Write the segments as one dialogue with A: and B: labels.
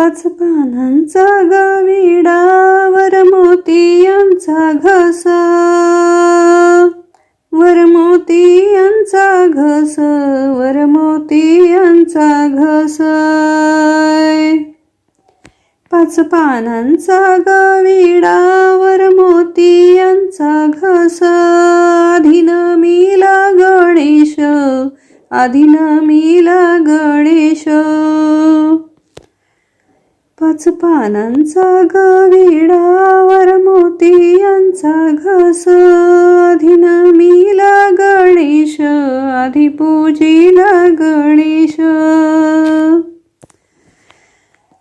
A: पाच पानांचा गविडावर मोतियांचा घसा. वर मोतियांचा घस वर मोतियांचा घस. पाच पानांचा गविडावर मोतियांचा घस. अधीन मिला गणेश अधीन मिला गणेश. पाच पानांचा ग विडावर मोती मोतियांचा घस. अधीन मिला गणेश आधी पूजिला गणेश.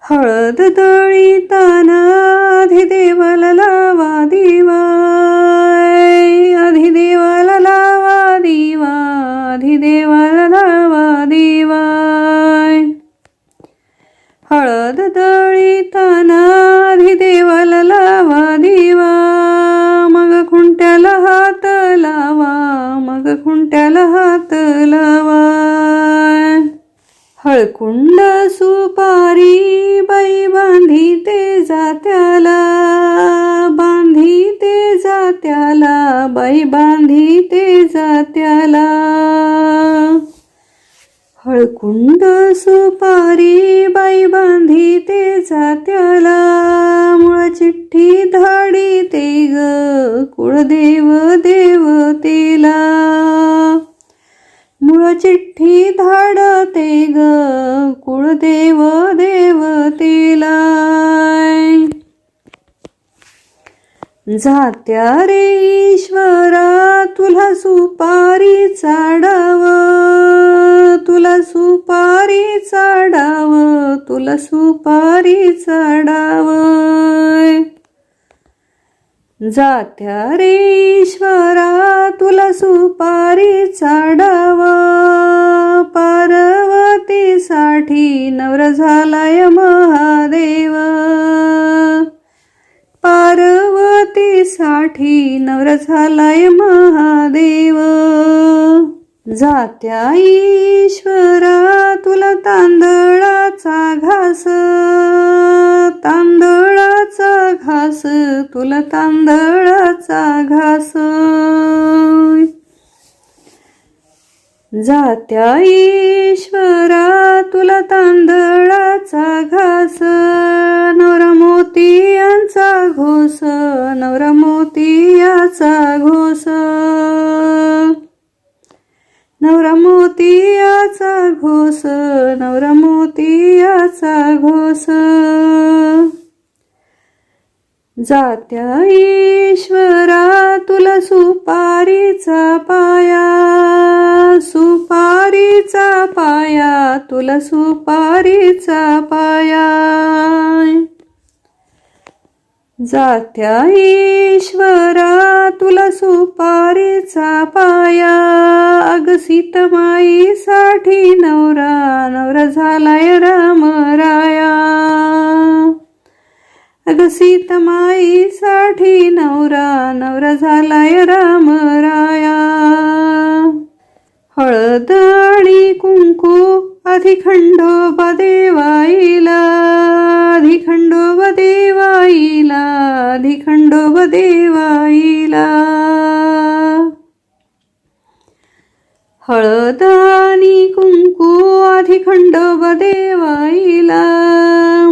A: हळद दळी ताना हळद दळीताना आधी देवाला लावा दिवा. मग खुंट्याला हात लावा मग खुंट्याला हात लावा. हळकुंड सुपारी बाई बांधी ते जात्याला बांधी ते जात्याला बाई बांधी ते जात्याला. हळकुंड सुपारी बाई बांधी ते जात्याला. मुळ चिठ्ठी धाडी ते ग कुळदेव देवतेला. मुळ चिठ्ठी धाडते ग कुळदेव देवतेला. जात्या रे ईश्वरा तुला सुपारी चाडाव. सुपारी चाडाव तुला सुपारी चाडाव जात्या रे ईश्वरा तुला सुपारी चाडाव पार्वतीसाठी नवर झालाय महादेव. पार्वतीसाठी नवर झालाय महादेव. जात्या ईश्वरा तुला तांदळाचा घास. तांदळाचा घास तुला तांदळाचा घास. जात्या ईश्वरा तुला तांदळाचा घास. नवरा मोतियांचा घोस नवरा मोतियाचा घोस. नवरा मोतियाचा घोस नवरा मोतियाचा घोस जात्या ईश्वरा तुला सुपारीचा पाया सुपारीचा पाया तुला सुपारीचा पाया. जात्या ईश्वरा तुला सुपारीचा पाया. अग सीतमाईसाठी नवरा नवरा झालाय राम राया अग सीतमाईसाठी नवरा नवरा झालाय राम राया हळद आणि कुंकू आधी देवाईला आधी देवाईला आधी देवाईला. हळद आणि कुंकू आधी देवाईला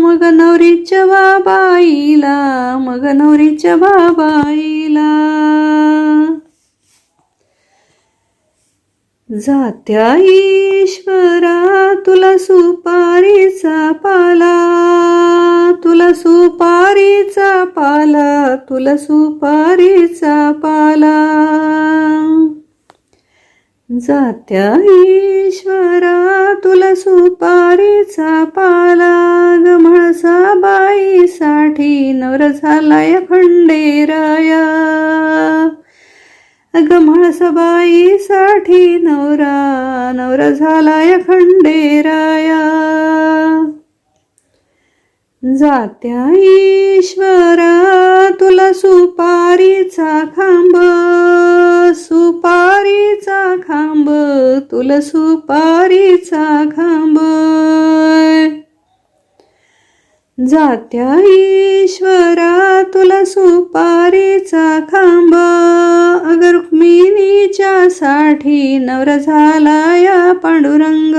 A: मग नवरीच्या बाबाईला मग नवरीच्या बाबाईला. जात्या ईश्वरा तुला सुपारीचा पाला. तुला सुपारीचा पाला तुला सुपारीचा पाला. जात्या ईश्वरा तुला सुपारीचा पाला. ग म्हाळसा बाईसाठी नवर झालाय खंडेराया. अग म्हाळसाबाईसाठी नवरा नवरा झालाय खंडेराया. जात्या ईश्वरा तुला सुपारीचा खांब सुपारीचा खांब तुला सुपारीचा खांब. जात्या ईश्वरा तुला सुपारीचा खांब. अग रुक्मिणीच्या साठी नवर झाला या पांडुरंग.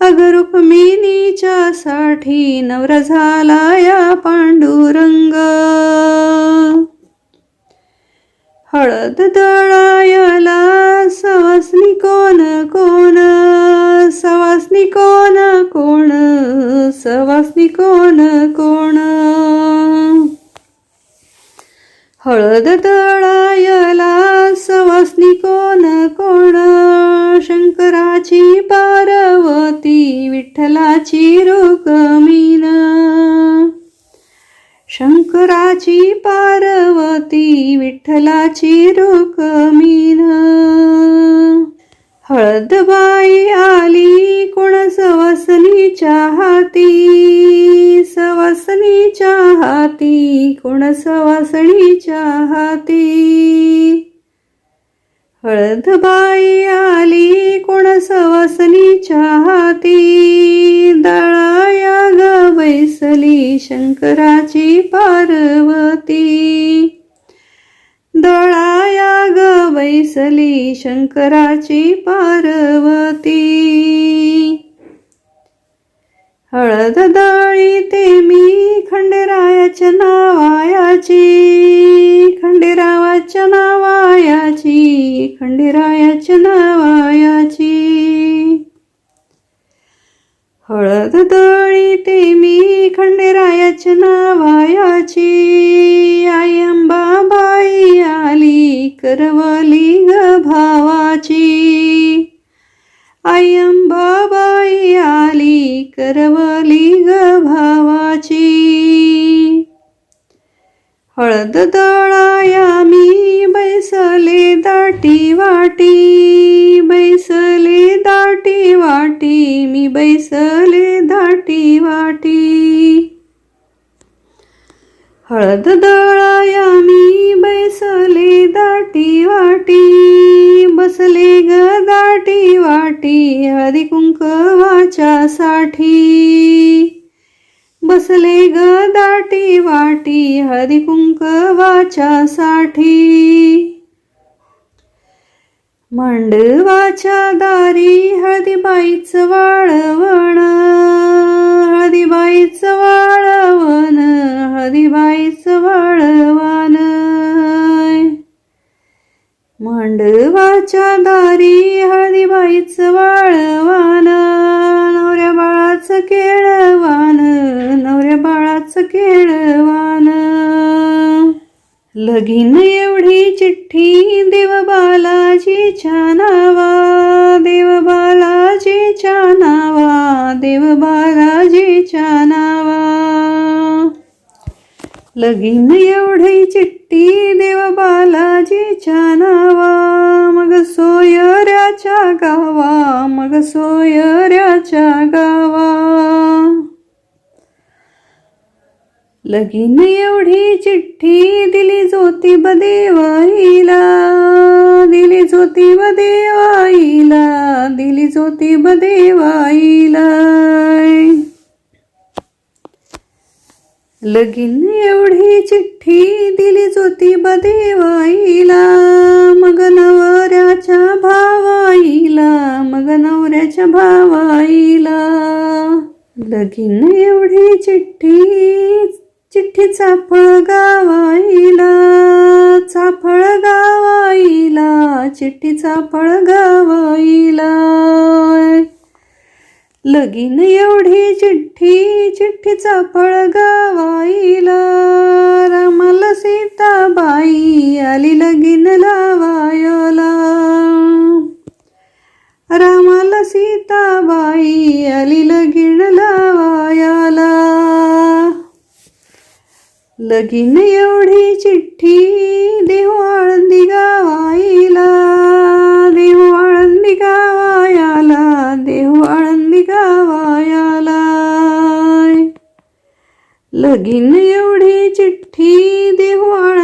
A: अग रुक्मिणीच्या साठी नवर झाला या पांडुरंग. हळद दळायला सवासनी कोण कोण? सवासनी कोण कोण? सवासनी कोण कोण? हळद दळायला सवासनी कोण कोण? शंकराची पार्वती विठ्ठलाची रुकमीन शंकराची पार्वती विठ्ठलाची रुक्मिण हळदबाई आली कोण सवासनीच्या हाती. सवासनीच्या हाती कोण सवासणीच्या हाती. हळदबाई आली कोण सवासनीच्या हाती. दळाया ग बैसली शंकराची पार्वती. बैसली शंकराची पार्वती. हळद दाळी ते मी खंडेरायाच्या नावायाची खंडेरावाच्या नावायाची खंडेरायाच्या नावायाची. हळद दळी ते मी खंडेरायाच्या नावायाची आई अंबाबाई आली करवली दाटी वाटी बैसले दाटी वाटी मी बैसले दाटी वाटी. हळद दळाया मी बैसले दाटी वाटी बसले ग दाटी वाटी हळदी कुंकवाच्या साठी. बसले ग दाटी वाटी हळदी कुंकवाच्या साठी. मंडवाच्या दारी हळदीबाईचं वाळवण हळदीबाईचं वाळवण हळदीबाईचं वाळवण. मांडवाच्या दारी हळदीबाईचं वाळवान नवऱ्या बाळाचं केळवान नवऱ्या बाळाचं केळवान लगीन एवढी चिट बालाजीच्या नावा देव बालाजीच्या नावा देव बालाजीच्या नावा. लगीन एवढी चिठ्ठी देव बालाजीच्या नावा. मग सोयऱ्याच्या गावा मग सोयऱ्याच्या गावा. लगीन एवढी चिठ्ठी दिली ज्योतिबदेवाईला दिली ज्योतिब देवाईला दिली ज्योतिब देवाईला. लगीन एवढी चिठ्ठी दिली ज्योतिब देवाईला मग नवऱ्याच्या भावाईला मग नवऱ्याच्या भावाईला. लगीन एवढी चिठ्ठी चिठ्ठीचा फळ गावाईला. चिठ्ठीचा चिठ्ठी चाफळ लगीन एवढी चिठ्ठी चिठ्ठीचा फळ रामाला सीताबाई आली लगीन लावायला. रामाला सीताबाई आली लगीन लावायला. लगीन एवढी चिठ्ठी देहू आळंदी गावाईला देहू आळंदी गावायाला देहू आळंदी गावायाला. लगीन एवढी चिठ्ठी देहू आळंदी